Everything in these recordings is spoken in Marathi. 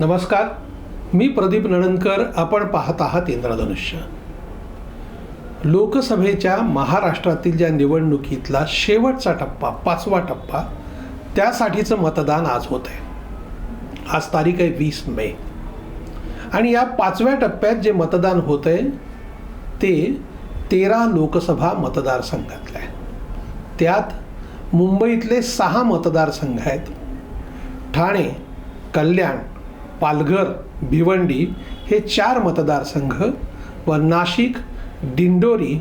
नमस्कार. मी प्रदीप नणनकर आपण पाहत आहात इंद्रधनुष्य. लोकसभेच्या महाराष्ट्रातील ज्या निवडणुकीतला शेवटचा टप्पा पाचवा टप्पा त्यासाठीचं मतदान आज होत आहे. आज तारीख आहे वीस मे. आणि या पाचव्या टप्प्यात जे मतदान होत आहे ते तेरा लोकसभा मतदारसंघातलं आहे त्यात मुंबईतले सहा मतदारसंघ आहेत. ठाणे कल्याण पालघर भिवंडी हे चार मतदारसंघ व नाशिक दिंडोरी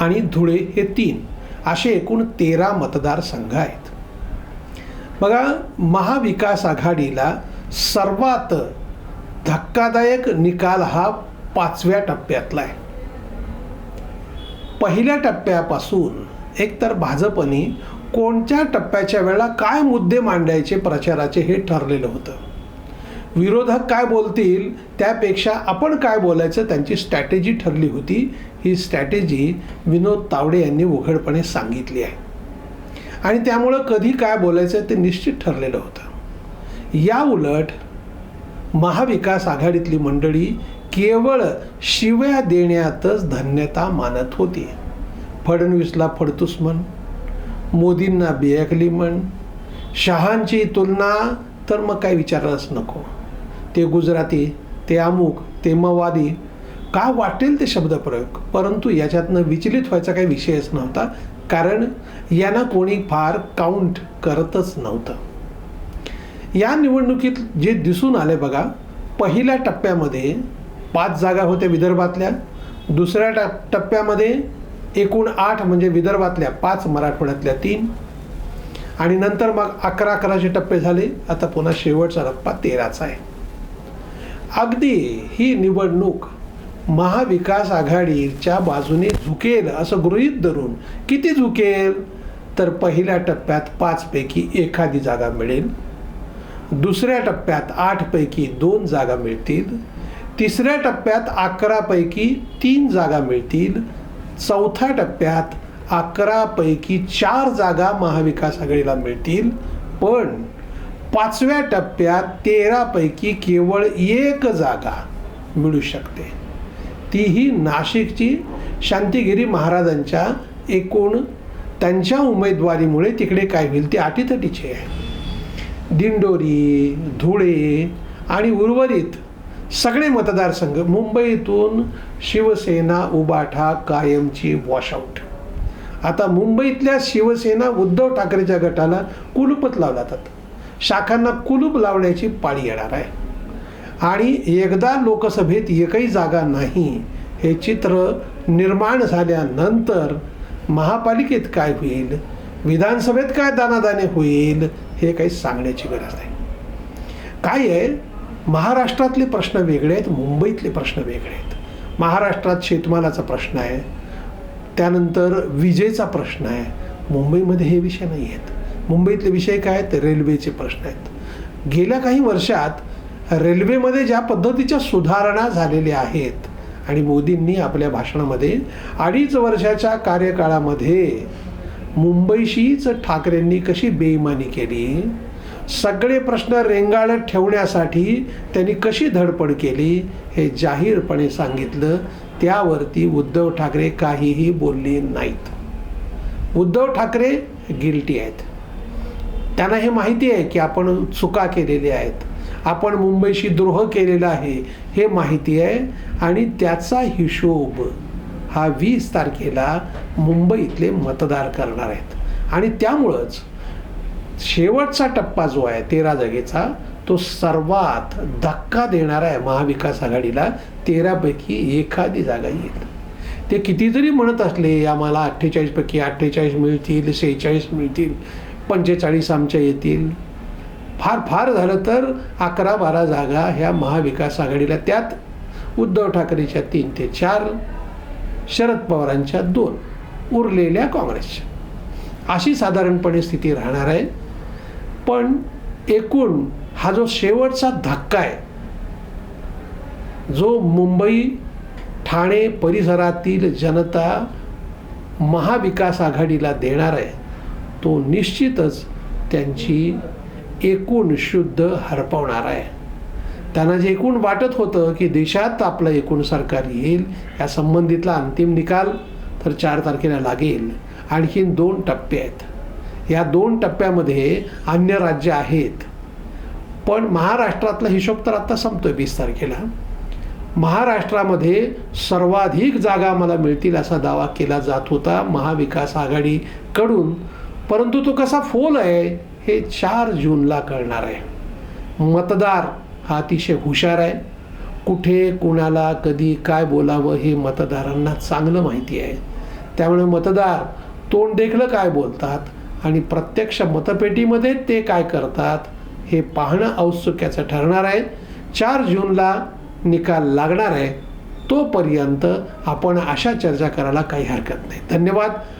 आणि धुळे हे तीन असे एकूण तेरा मतदारसंघ आहेत. बघा महाविकास आघाडीला सर्वात धक्कादायक निकाल हा पाचव्या टप्प्यातला आहे. पहिल्या टप्प्यापासून एकतर भाजपने कोणत्या टप्प्याच्या वेळेला काय मुद्दे मांडायचे प्रचाराचे हे ठरलेलं होतं. विरोधक काय बोलतील त्यापेक्षा आपण काय बोलायचं त्यांची स्ट्रॅटेजी ठरली होती. ही स्ट्रॅटेजी विनोद तावडे यांनी उघडपणे सांगितली आहे. आणि त्यामुळं कधी काय बोलायचं ते निश्चित ठरलेलं होतं. या उलट महाविकास आघाडीतली मंडळी केवळ शिव्या देण्यातच धन्यता मानत होती. फडणवीसला फडतूस म्हण मोदींना बेअकली म्हण शहांची तुलना तर मग काय विचारायलाच नको. ते गुजराती ते अमुक ते मवादी का वाटेल ते शब्दप्रयोग? परंतु याच्यातनं विचलित व्हायचा काही विषयच नव्हता. कारण यांना कोणी फार काउंट करतच नव्हतं. या निवडणुकीत जे दिसून आले बघा पहिल्या टप्प्यामध्ये पाच जागा होत्या विदर्भातल्या दुसऱ्या टप टप्प्यामध्ये एकूण आठ म्हणजे विदर्भातल्या पाच मराठवाड्यातल्या तीन. आणि नंतर मग अकरा अकराचे टप्पे झाले. आता पुन्हा शेवटचा टप्पा तेराचा आहे. अगदी ही निवडणूक महाविकास आघाडीच्या बाजूने झुकेल असं गृहीत धरून किती झुकेल? तर पहिल्या टप्प्यात पाचपैकी एखादी जागा मिळेल. दुसऱ्या टप्प्यात आठपैकी दोन जागा मिळतील. तिसऱ्या टप्प्यात अकरापैकी तीन जागा मिळतील. चौथ्या टप्प्यात अकरापैकी चार जागा महाविकास आघाडीला मिळतील. पण पाचव्या टप्प्यात तेरापैकी केवळ एक जागा मिळू शकते. तीही नाशिकची शांतिगिरी महाराजांच्या एकूण त्यांच्या उमेदवारीमुळे तिकडे काय होईल ते अटीतटीचे आहे. दिंडोरी धुळे आणि उर्वरित सगळे मतदारसंघ मुंबईतून शिवसेना उबाठा कायमची वॉशआउट आता मुंबईतल्या शिवसेना उद्धव ठाकरेच्या गटाला कुलूपच लावला जातात. शाखांना कुलूप लावण्याची पाळी येणार आहे. आणि एकदा लोकसभेत एकही जागा नाही हे चित्र निर्माण झाल्यानंतर महापालिकेत काय होईल? विधानसभेत काय दानादाने होईल? हे काही सांगण्याची गरज नाही. काय आहे? महाराष्ट्रातले प्रश्न वेगळे आहेत मुंबईतले प्रश्न वेगळे आहेत. महाराष्ट्रात शेतमालाचा प्रश्न आहे त्यानंतर विजेचा प्रश्न आहे. मुंबईमध्ये हे विषय नाही आहेत मुंबईतले विषय काय आहेत? रेल्वेचे प्रश्न आहेत. गेल्या काही वर्षात रेल्वेमध्ये ज्या पद्धतीच्या सुधारणा झालेल्या आहेत आणि मोदींनी आपल्या भाषणामध्ये अडीच वर्षाच्या कार्यकाळामध्ये मुंबईशीच ठाकरेंनी कशी बेईमानी केली? सगळे प्रश्न रेंगाळत ठेवण्यासाठी त्यांनी कशी धडपड केली? हे जाहीरपणे सांगितलं. त्यावरती उद्धव ठाकरे काहीही बोलले नाहीत. उद्धव ठाकरे गिल्टी आहेत. त्यांना हे माहिती आहे की आपण चुका केलेल्या आहेत. आपण मुंबईशी द्रोह केलेला आहे हे माहिती आहे आणि त्याचा हिशोब हा वीस तारखेला मुंबईतले मतदार करणार आहेत. आणि त्यामुळंच शेवटचा टप्पा जो आहे तेरा जागेचा तो सर्वात धक्का देणारा आहे महाविकास आघाडीला. तेरापैकी एखादी जागा येईल. ते किती जरी म्हणत असले आम्हाला अठ्ठेचाळीसपैकी अठ्ठेचाळीस मिळतील सेहेचाळीस मिळतील. पंचेचाळीस आमच्या येतील. फार फार झालं तर अकरा बारा जागा ह्या महाविकास आघाडीला त्यात उद्धव ठाकरेच्या तीन ते चार शरद पवारांच्या दोन उरलेल्या काँग्रेसच्या. अशी साधारणपणे स्थिती राहणार आहे. पण एकूण हा जो शेवटचा धक्का आहे जो मुंबई ठाणे परिसरातील जनता महाविकास आघाडीला देणार आहे तो निश्चितच त्यांची एकूण शुद्ध हरपवणार आहे. त्यांना जे एकूण वाटत होतं की देशात आपलं एकूण सरकार येईल या संबंधितला अंतिम निकाल तर चार तारखेला लागेल. आणखीन दोन टप्पे आहेत. या दोन टप्प्यामध्ये अन्य राज्य आहेत. पण महाराष्ट्रातला हिशोब तर आता संपतोय वीस तारखेला. महाराष्ट्रामध्ये सर्वाधिक जागा मला मिळतील असा दावा केला जात होता महाविकास आघाडीकडून. परंतु तो कसा फोल आहे हे चार जूनला कळणार आहे. मतदार हा अतिशय हुशार आहे. कुठे कुणाला कधी काय बोलावं हे मतदारांना चांगलं माहिती आहे. त्यामुळे मतदार तोंड देखलं काय बोलतात आणि प्रत्यक्ष मतपेटीमध्ये ते काय करतात हे पाहणं औत्सुक्याचं ठरणार आहे. चार जूनला निकाल लागणार आहे तोपर्यंत आपण अशा चर्चा करायला काही हरकत नाही. धन्यवाद.